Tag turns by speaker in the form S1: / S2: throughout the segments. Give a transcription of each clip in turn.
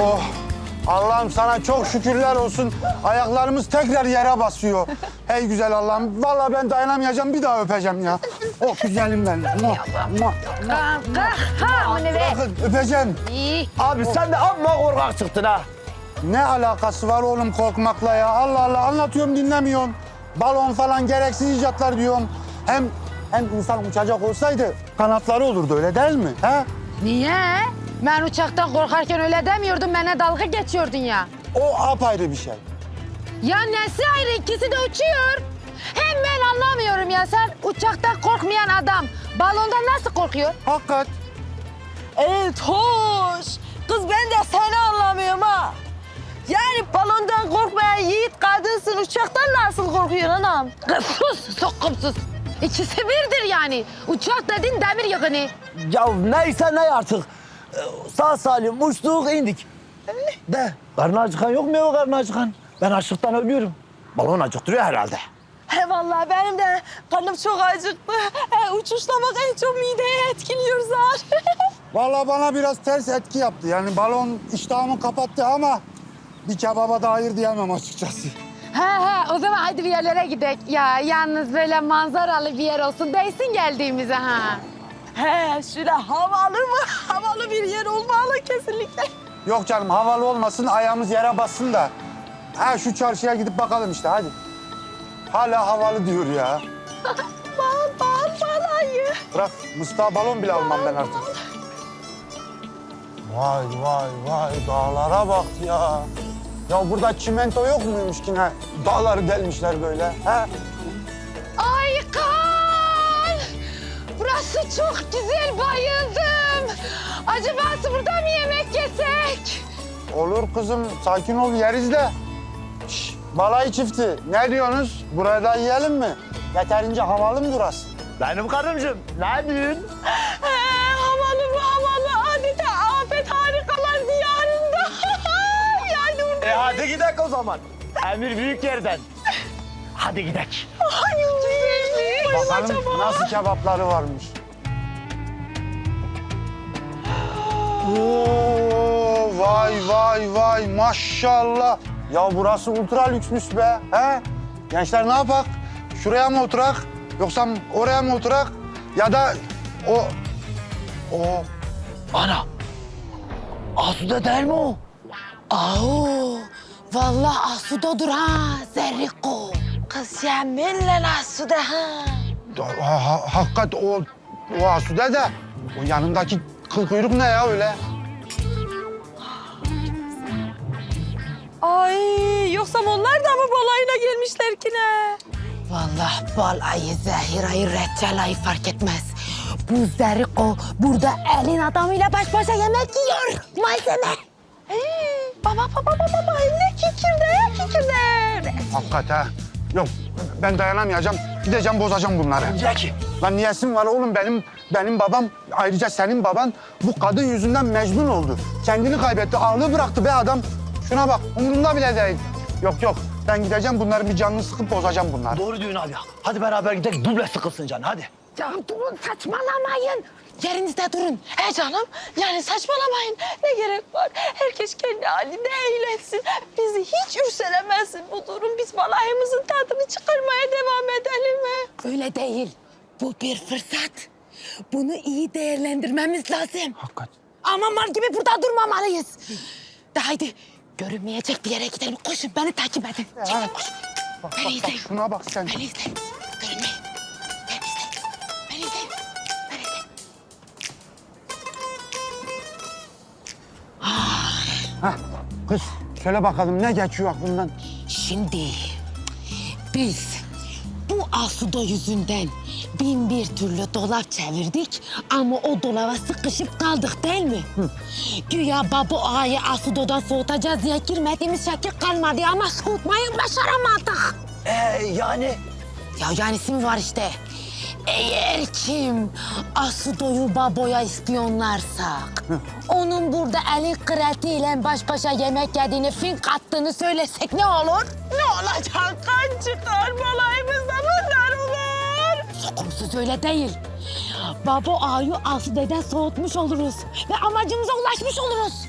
S1: Oh Allah'ım sana çok şükürler olsun. Ayaklarımız tekrar yere basıyor. Hey güzel Allah'ım. Vallahi ben dayanamayacağım bir daha öpeceğim ya. Oh güzelim benim. Muah, muah.
S2: Kanka ha bu ne be?
S1: Bırakın öpeceğim.
S2: İyi.
S3: Abi sen de amma korkak çıktın ha.
S1: Ne alakası var oğlum korkmakla ya? Allah Allah anlatıyorum dinlemiyorsun. Balon falan gereksiz icatlar diyorum. Hem hem insan uçacak olsaydı kanatları olurdu öyle değil mi? He?
S2: Niye? Ben uçaktan korkarken öyle demiyordum. Bana dalga geçiyordun ya.
S1: O apayrı bir şey.
S2: Ya nesi ayrı? İkisi de uçuyor. Hem ben anlamıyorum ya sen uçaktan korkmayan adam balondan nasıl korkuyor?
S1: Hakikat.
S4: Evet hoş. Kız ben de seni anlamıyorum ha. Yani balondan korkmayan yiğit kadınsın uçaktan nasıl korkuyorsun anam?
S2: Kız sus, sokumsuz. İkisi birdir yani. Uçak dedin demir yakını.
S3: Ya neyse ne artık. Sağ salim uçtuk indik. De karnı acıkan yok mu ya karnı acıkan? Ben açlıktan ölüyorum. Balon acıktırıyor herhalde.
S4: He vallahi benim de karnım çok acıktı. He, uçuşlamak en çok mideye etkiliyor zaten.
S1: Vallahi bana biraz ters etki yaptı. Yani balon iştahımı kapattı ama bir kebaba da hayır diyemem açıkçası.
S2: He he o zaman hadi bir yerlere gidelim. Ya yalnız böyle manzaralı bir yer olsun değsin geldiğimize ha.
S4: He şöyle havalı mı? Havalı bir yer olmalı kesinlikle.
S1: Yok canım havalı olmasın ayağımız yere bassın da. Ha şu çarşıya gidip bakalım işte hadi. Hala havalı diyor ya.
S4: Bal bal balayı.
S1: Bırak Mustafa balon bile almam ben artık. Vay vay vay dağlara bak ya. Ya burada çimento yok muymuş ki ne? Dağları delmişler böyle. He?
S2: Ay kan! Burası çok güzel bayıldım. Acaba burada mı yemek yesek?
S1: Olur kızım sakin ol yeriz de. Şş, balayı çifti ne diyorsunuz? Burada yiyelim mi? Yeterince havalı mı burası?
S3: Benim karımcığım ne diyorsun?
S4: He, havalı mı havalı adeta afet harikalar diyarında. yani burada.
S3: E hadi gidelim o zaman. Emir büyük yerden. Hadi gidelim.
S4: Ay.
S1: Bakalım nasıl kebapları varmış. Oo, vay vay vay maşallah. Ya burası ultra lüksmüş be. He? Gençler ne yapak? Şuraya mı oturak? Yoksa oraya mı oturak? Ya da o... O...
S3: Ana. Asude değil mi o?
S2: Aa, vallahi Asudo'dur ha Zerriko.
S4: Kız yeminle Asude ha.
S1: Ha, ha, hakikat o... O Asude de. O yanındaki kıl kuyruk ne ya öyle?
S4: Ay yoksa onlar da mı balayına gelmişler ki ne?
S2: Vallahi balayı, Zehira'yı, Reçela'yı fark etmez. Bu Zerriko burada elin adamıyla baş başa yemek yiyor. Malzeme.
S4: Hey, baba baba baba baba ne kikirde kikirde.
S1: Hakikat ha. Yok ben dayanamayacağım. Gideceğim bozacağım bunları.
S3: Zeki.
S1: Lan niyesim var oğlum benim benim babam ayrıca senin baban bu kadın yüzünden mecnun oldu. Kendini kaybetti, ağlı bıraktı be adam. Şuna bak umurumda bile değil. Yok yok ben gideceğim bunların bir canını sıkıp bozacağım bunları.
S3: Doğru diyorsun abi. Hadi beraber gidelim duble sıkılsın can hadi.
S2: Ya durun saçmalamayın. Yerinizde durun.
S4: He canım yani saçmalamayın ne gerek var? Herkes kendi halinde eğlensin. Bizi hiç ürselemesin bu durum. Biz balayımızın tadını çıkarmaya devam edelim mi?
S2: Öyle değil. Bu bir fırsat. Bunu iyi değerlendirmemiz lazım.
S1: Hakikat.
S2: Ama mal gibi burada durmamalıyız. De haydi görünmeyecek bir yere gidelim. Koşun beni takip edin.
S1: Ha. Bak,
S2: Beni
S1: bak, bak,
S2: izleyin.
S1: şuna bak sen.
S2: Beni izleyin. Görünmeyin. Beni izleyin. Beni izleyin. Beni izleyin.
S1: Hah, kız söyle bakalım ne geçiyor aklından?
S2: Şimdi biz bu Asudo yüzünden bin bir türlü dolap çevirdik ama o dolaba sıkışıp kaldık değil mi? Güya babu ağayı Asudo'dan soğutacağız diye girmediğimiz şekil kalmadı ama soğutmayı başaramadık.
S3: Ee yani
S2: Ya yanisi mi var işte? Eğer kim Asudo'yu baboya ispiyonlarsak, onun burada eli kratiyle baş başa yemek yediğini, fink attığını söylesek ne olur?
S4: Ne olacak? Kan çıkar balayımızda
S2: Sokumsuz öyle değil. Babo A'yı Asude'den soğutmuş oluruz. Ve amacımıza ulaşmış oluruz.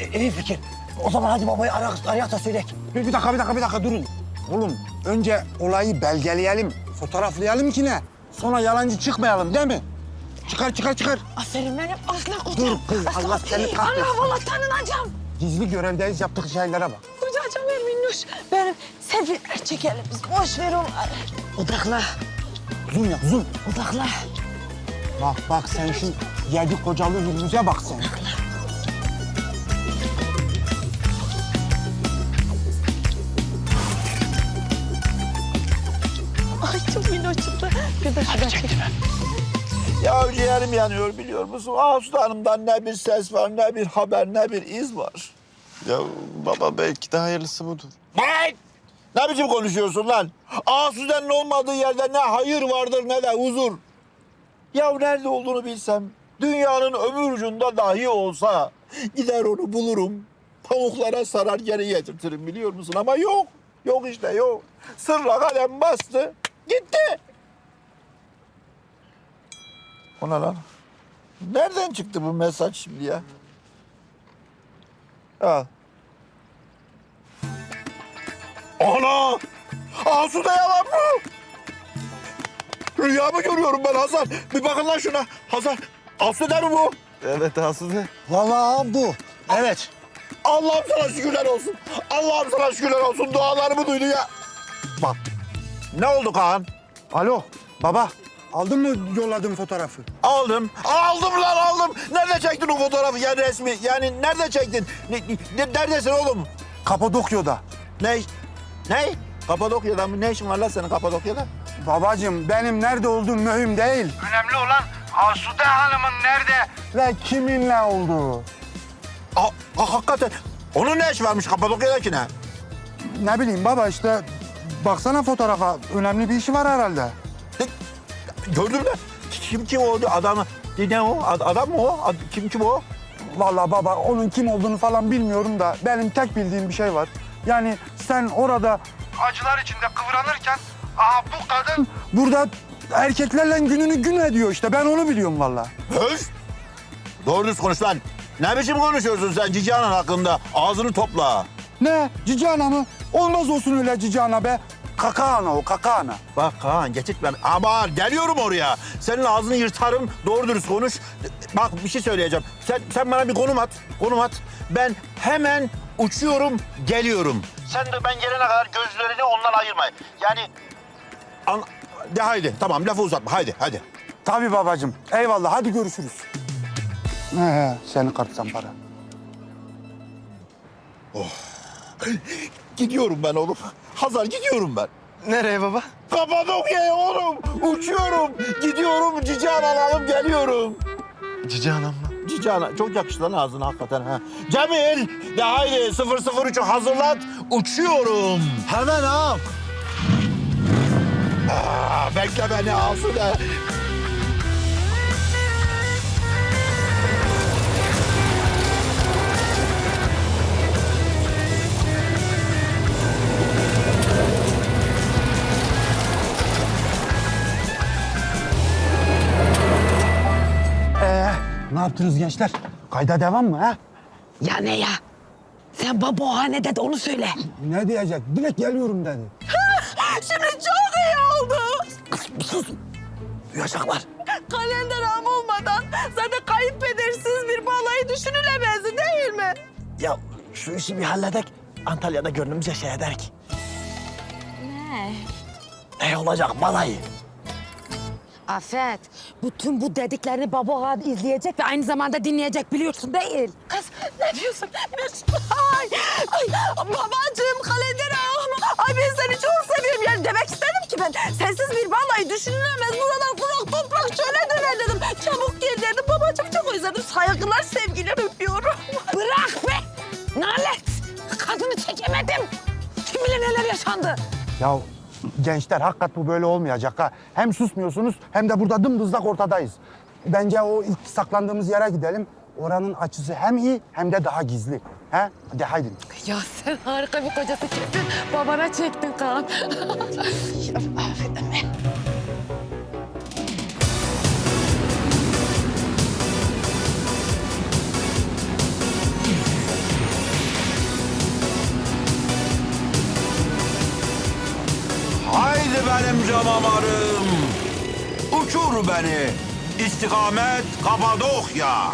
S3: E, iyi fikir. O zaman hadi babayı ara, arayak da söylek.
S1: Bir, bir dakika, bir dakika, bir dakika durun. Oğlum önce olayı belgeleyelim, fotoğraflayalım ki ne? Sonra yalancı çıkmayalım değil mi? Çıkar, çıkar, çıkar.
S2: Aferin benim aslan kocam.
S1: Dur kız, Allah seni kahretsin.
S2: Allah vallahi tanınacağım.
S1: Gizli görevdeyiz, yaptık hikayelere bak.
S4: Kocacığım ver minnoş. Benim selfie'ler çekelim biz. Boş ver onları.
S2: Odakla,
S1: Zoom yap, zoom.
S2: odakla.
S1: Bak, bak sen şu yedi kocalı yüzümüze bak sen.
S4: Ay çok minnoş çıktı. Bir de şuradan çek.
S3: Ya ciğerim yanıyor biliyor musun? Asude Hanım'dan ne bir ses var, ne bir haber, ne bir iz var.
S5: Ya baba belki de hayırlısı budur.
S3: Lan! Ne biçim konuşuyorsun lan? Asude'nin olmadığı yerde ne hayır vardır ne de huzur. Ya nerede olduğunu bilsem, dünyanın öbür ucunda dahi olsa gider onu bulurum. Pamuklara sarar geri getirtirim biliyor musun? Ama yok, yok işte yok. Sırla kalem bastı, gitti. O ne lan? Nereden çıktı bu mesaj şimdi ya? Al. Ana! Asude yalan mı? Rüya mı görüyorum ben Hasan? Bir bakın lan şuna. Hasan, Asude mi bu?
S5: Evet Asude.
S1: Vallahi bu. Evet.
S3: Allah'ım sana şükürler olsun. Allah'ım sana şükürler olsun. Dualarımı duydu ya. Bak. Ne oldu Kaan?
S1: Alo, baba. Aldın mı yolladığım fotoğrafı?
S3: Aldım. Aldım lan aldım. Nerede çektin o fotoğrafı yani resmi? Yani nerede çektin? Ne, ne- neredesin oğlum?
S1: Kapadokya'da.
S3: Ne? Ne? Kapadokya'da mı? Ne işin var lan senin Kapadokya'da?
S1: Babacığım benim nerede olduğum mühim değil. Önemli olan Asude Hanım'ın nerede ve kiminle olduğu.
S3: Aa, aa, hakikaten. Onun ne işi varmış Kapadokya'dakine?
S1: Ne bileyim baba işte baksana fotoğrafa önemli bir işi var herhalde.
S3: Gördün mü? Kim kim o adamı? Ne o? Ad- Adam mı o? Ad- Kim kim o?
S1: Vallahi baba onun kim olduğunu falan bilmiyorum da benim tek bildiğim bir şey var. Yani sen orada acılar içinde kıvranırken aha bu kadın burada erkeklerle gününü gün ediyor işte ben onu biliyorum vallahi.
S3: Höz! Doğru düz konuş lan. Ne biçim konuşuyorsun sen Cici Anan hakkında? Ağzını topla.
S1: Ne cici ana mı? Olmaz olsun öyle cici ana be. Kaka ana o kaka ana.
S3: Bak Kaan geçitmem. Ama geliyorum oraya. Senin ağzını yırtarım. Doğru dürüst konuş. Bak bir şey söyleyeceğim. Sen, sen bana bir konum at. Konum at. Ben hemen uçuyorum, geliyorum. Sen de ben gelene kadar gözlerini ondan ayırma. Yani... An... De haydi. Tamam lafı uzatma. Haydi, haydi.
S1: Tabii babacığım. Eyvallah hadi görüşürüz. He he seni kartsan para.
S3: Gidiyorum ben oğlum. Hazar gidiyorum ben.
S5: Nereye baba?
S3: Kapadokya'ya oğlum. Uçuyorum. Gidiyorum. Cici alalım geliyorum.
S5: Cici anam mı?
S3: Cici ana çok yakıştı lan ağzına hakikaten ha. Cemil de haydi 003'ü hazırlat. Uçuyorum.
S1: Hemen ağam.
S3: Aa, bekle beni Asude.
S1: Yaptınız gençler? Kayda devam mı ha?
S2: Ya ne ya? Sen baba o hanede de onu söyle.
S1: Ne diyecek? Direkt geliyorum dedi.
S4: Şimdi çok iyi oldu.
S3: Duyacaklar.
S4: Kalender ağam olmadan zaten kayınpedersiz bir balayı düşünülemezdi değil mi?
S3: Ya şu işi bir halledek. Antalya'da gönlümüzce şey ederek.
S4: Ne?
S3: Ne olacak balayı?
S2: Afet, bütün bu dediklerini baba izleyecek ve aynı zamanda dinleyecek biliyorsun değil.
S4: Kız ne diyorsun? Ne- Ay, ay babacığım kalender ağam. Ay ben seni çok seviyorum. Yani demek istedim ki ben sensiz bir vallahi düşünülemez. Buralar kurak toprak şöyle döner dedim. Çabuk gel dedim. Babacığım çok özledim. Saygılar sevgiler öpüyorum.
S2: Bırak be! Nalet! Kadını çekemedim. Kim bilir neler yaşandı.
S1: Ya gençler hakikat bu böyle olmayacak ha. Hem susmuyorsunuz hem de burada dımdızlak ortadayız. Bence o ilk saklandığımız yere gidelim. Oranın açısı hem iyi hem de daha gizli. He? Hadi haydi.
S2: Ya sen harika bir kocası kesin. Babana çektin Kaan.
S3: benim canavarım. Uçur beni. İstikamet Kapadokya.